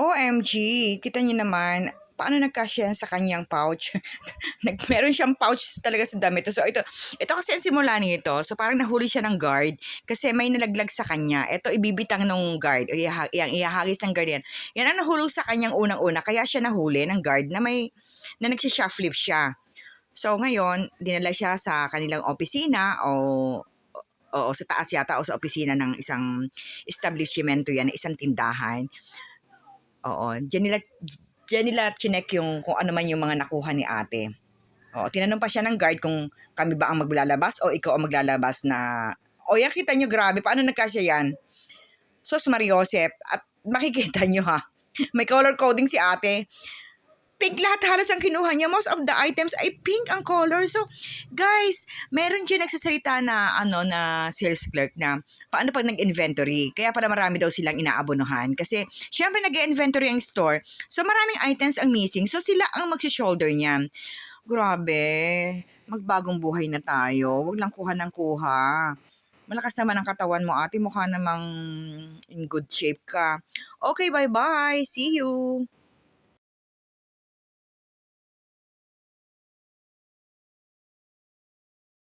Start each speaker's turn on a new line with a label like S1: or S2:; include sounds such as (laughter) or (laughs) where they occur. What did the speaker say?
S1: OMG, kita niyo naman, paano nagkasya yan sa kanyang pouch? (laughs) Nag, meron siyang pouch talaga sa damit. So ito, ito kasi ang simula nito. So parang nahuli siya ng guard kasi may nalaglag sa kanya. Ito ibibitang ng guard. O iha, ihahagis ng guard yan. Ang nahulog sa kanyang unang-una. Kaya siya nahuli ng guard na may, na nagsishuffle siya. So ngayon, dinala siya sa kanilang opisina o o sa taas yata o sa opisina ng isang establishmento yan, isang tindahan. Oo, diyan nila, diyan nila chinek yung kung ano man yung mga nakuha ni ate. Oo, tinanong pa siya ng guard kung kami ba ang maglalabas o ikaw ang maglalabas na, o yan kita nyo, grabe, paano nagkasya yan? Sos Mariosep, at makikita nyo ha, (laughs) may color coding si ate. Pink lahat halos ang kinuha niya. Most of the items ay pink ang color. So, guys, meron dyan nagsasalita na, ano, na sales clerk na paano pag nag-inventory. Kaya pala marami daw silang inaabonohan. Kasi, syempre nag-inventory ang store. So, maraming items ang missing. So, sila ang magsishoulder niyan. Grabe. Magbagong buhay na tayo. Huwag lang kuha ng kuha. Malakas naman ang katawan mo, ate. Mukha namang in good shape ka. Okay, bye-bye. See you.